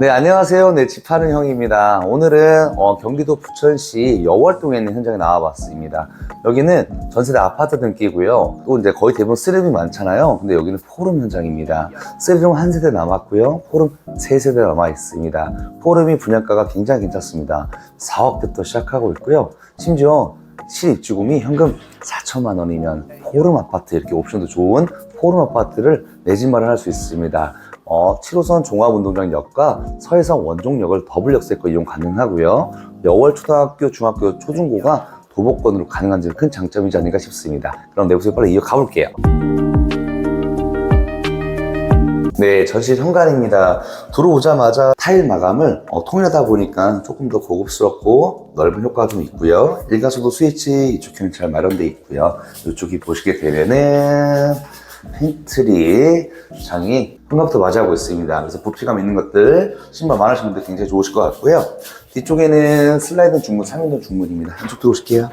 네, 안녕하세요. 네, 집 파는 형입니다. 오늘은 어, 경기도 부천시 여월동에 있는 현장에 나와봤습니다. 여기는 전세대 아파트 등기고요. 또 이제 거의 대부분 쓰리룸이 많잖아요. 근데 여기는 포름 현장입니다. 쓰리룸 한 세대 남았고요. 포름 세 세대 남아 있습니다. 포름이 분양가가 굉장히 괜찮습니다. 4억대부터 시작하고 있고요. 심지어 실입주금이 현금 4천만 원이면 포름 아파트 이렇게 옵션도 좋은 포름 아파트를 내 집 마련 할 수 있습니다. 어, 7호선 종합운동장역과 서해선 원종역을 더블 역세권 이용 가능하고요. 여월 초등학교, 중학교, 초중고가 도보권으로 가능한 점이 큰 장점이지 않을까 싶습니다. 그럼 내부소에 빨리 이어 가 볼게요. 네, 전실 현관입니다. 들어오자마자 타일 마감을 어, 통일하다 보니까 조금 더 고급스럽고 넓은 효과가 좀 있고요. 일가소도 스위치 이쪽에는 잘 마련되어 있고요. 이쪽이 보시게 되면은 팬트리 장이 현관부터 맞이하고 있습니다. 그래서 부피감 있는 것들 신발 많으신 분들 굉장히 좋으실 것 같고요. 뒤쪽에는 슬라이드 중문, 3인동 중문입니다. 한쪽 들어오실게요.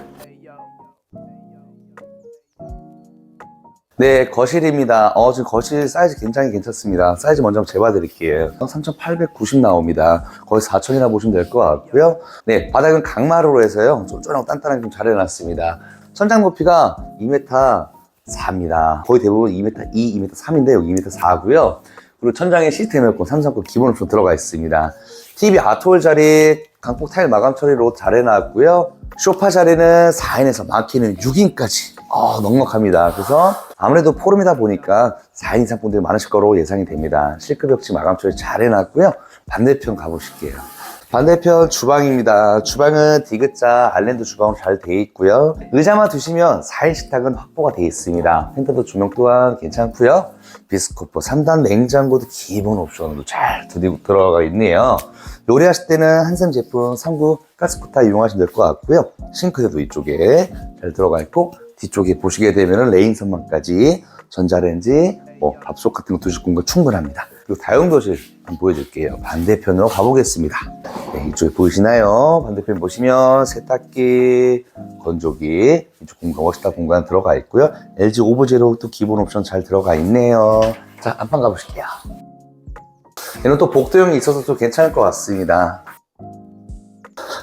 네, 거실입니다. 어, 지금 거실 사이즈 굉장히 괜찮습니다. 사이즈 먼저 재봐드릴게요. 3,890 나옵니다. 거의 4,000이나 보시면 될 것 같고요. 네, 바닥은 강마루로 해서요. 쫀쫀하고 단단하게 좀 잘 해놨습니다. 천장 높이가 2m 4입니다. 거의 대부분 2m 2, 2m 3인데 여기 2m 4고요. 그리고 천장에 시스템 에어컨, 삼성권 기본 옵션 들어가 있습니다. TV 아트홀 자리 강폭 타일 마감 처리로 잘 해놨고요. 소파 자리는 4인에서 많게는 6인까지 어, 넉넉합니다. 그래서 아무래도 포럼이다 보니까 4인 이상 분들이 많으실 거로 예상이 됩니다. 실크 벽지 마감 처리 잘 해놨고요. 반대편 가보실게요. 반대편 주방입니다. 주방은 디귿자 아일랜드 주방으로 잘 되어 있고요. 의자만 두시면 4인 식탁은 확보가 되어 있습니다. 핸드도 조명 또한 괜찮고요. 비스코프 3단 냉장고도 기본 옵션으로 잘 드리고 들어가 있네요. 요리하실 때는 한샘 제품 3구 가스쿠타 이용하시면 될 것 같고요. 싱크대도 이쪽에 잘 들어가 있고 뒤쪽에 보시게 되면 레인 선망까지 전자레인지, 뭐 밥솥 같은 거 두실 공간 충분합니다. 그리고 다용도실 한번 보여드릴게요. 반대편으로 가보겠습니다. 네, 이쪽에 보이시나요? 반대편 보시면 세탁기, 건조기, 이쪽 공간, 워시탑 공간 들어가 있고요. LG 오브제로 또 기본 옵션 잘 들어가 있네요. 자, 안방 가보실게요. 얘는 또 복도형이 있어서 좀 괜찮을 것 같습니다.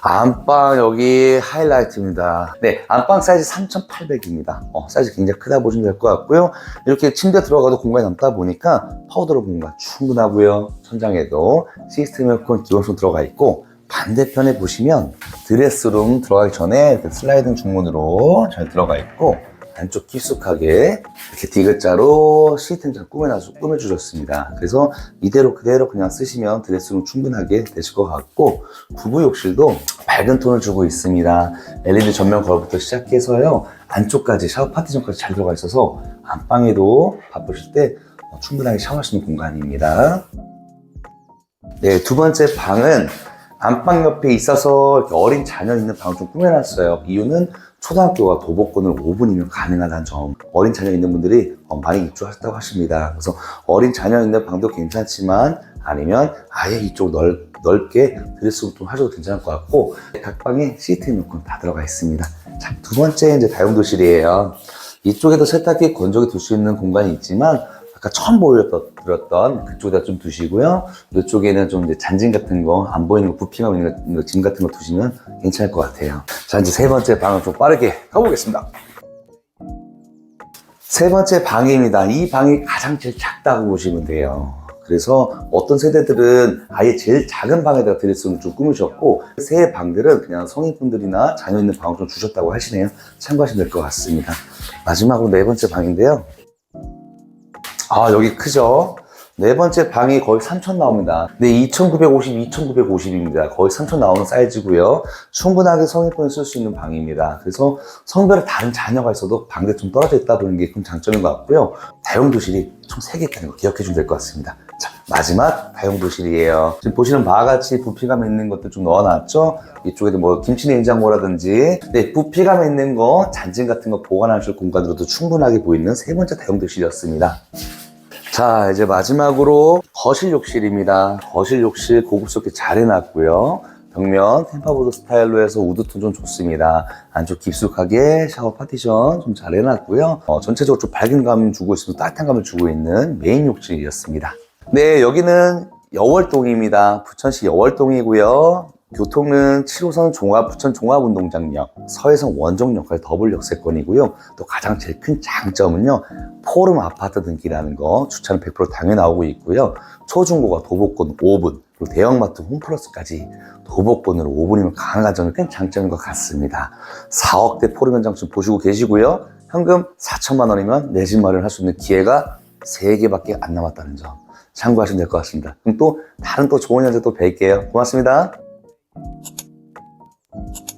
안방 여기 하이라이트입니다. 네, 안방 사이즈 3,800입니다. 어, 사이즈 굉장히 크다 보시면 될 것 같고요. 이렇게 침대 들어가도 공간이 남다 보니까 파우더로 공간 충분하고요. 천장에도 시스템 에어컨 기본성 들어가 있고 반대편에 보시면 드레스룸 들어가기 전에 이렇게 슬라이딩 중문으로 잘 들어가 있고 안쪽 깊숙하게 이렇게 디귿자로 시스템 잘 꾸며놔서 꾸며주셨습니다. 그래서 이대로 그대로 그냥 쓰시면 드레스룸 충분하게 되실 것 같고 부부 욕실도 밝은 톤을 주고 있습니다. LED 전면 거울부터 시작해서요 안쪽까지 샤워 파티션까지 잘 들어가 있어서 안방에도 바쁘실 때 어, 충분하게 샤워할 수 있는 공간입니다. 네, 두 번째 방은 안방 옆에 있어서 어린 자녀 있는 방을 좀 꾸며놨어요. 이유는 초등학교가 도보권을 5분이면 가능하다는 점. 어린 자녀 있는 분들이 어, 많이 입주하셨다고 하십니다. 그래서 어린 자녀 있는 방도 괜찮지만 아니면 아예 이쪽 넓, 넓게 드레스룸 좀 하셔도 괜찮을 것 같고 각 방에 시스템 요건 다 들어가 있습니다. 자, 두 번째 이제 다용도실이에요. 이쪽에도 세탁기, 건조기 둘 수 있는 공간이 있지만 아까 처음 보여드렸던 그쪽에다 좀 두시고요. 이쪽에는 좀 이제 잔짐 같은 거, 안 보이는 거, 부피감 있는 거, 짐 같은 거 두시면 괜찮을 것 같아요. 자, 이제 세 번째 방을 좀 빠르게 가보겠습니다. 세 번째 방입니다. 이 방이 가장 제일 작다고 보시면 돼요. 그래서 어떤 세대들은 아예 제일 작은 방에다가 드레스룸을 좀 꾸미셨고 새 방들은 그냥 성인분들이나 자녀 있는 방을 좀 주셨다고 하시네요. 참고하시면 될 것 같습니다. 마지막으로 네 번째 방인데요. 아 여기 크죠? 네 번째 방이 거의 3,000 나옵니다. 네, 2,950, 2,950입니다. 거의 3,000 나오는 사이즈고요. 충분하게 성인분이 쓸 수 있는 방입니다. 그래서 성별에 다른 자녀가 있어도 방대 좀 떨어져 있다 보는 게큰 장점인 것 같고요. 다용도실이 총 3개 있다는 거 기억해 주면 될 것 같습니다. 자, 마지막 다용도실이에요. 지금 보시는 바와 같이 부피감 있는 것들 좀 넣어놨죠? 이쪽에도 뭐 김치 냉장고라든지 네, 부피감 있는 거, 잔짐 같은 거 보관하실 공간으로도 충분하게 보이는 세 번째 다용도실이었습니다. 자, 이제 마지막으로 거실 욕실입니다. 거실 욕실 고급스럽게 잘 해놨고요. 벽면 템파보드 스타일로 해서 우드톤 좀 좋습니다. 안쪽 깊숙하게 샤워 파티션 좀 잘 해놨고요. 어, 전체적으로 좀 밝은 감 주고 있으면서 따뜻한 감을 주고 있는 메인 욕실이었습니다. 네, 여기는 여월동입니다. 부천시 여월동이고요. 교통은 7호선 종합 부천 종합운동장역, 서해선 원종역까지 더블 역세권이고요. 또 가장 제일 큰 장점은요. 포름 아파트 등기라는 거 주차는 100% 당연히 나오고 있고요. 초중고가 도보권 5분, 그리고 대형마트 홈플러스까지 도보권으로 5분이면 강한 점이 큰 장점인 것 같습니다. 4억대 포름 현장 좀 보시고 계시고요. 현금 4천만 원이면 내 집 마련할 수 있는 기회가 3개밖에 안 남았다는 점 참고하시면 될 것 같습니다. 그럼 또 다른 또 좋은 현재 또 뵐게요. 고맙습니다. Thank you.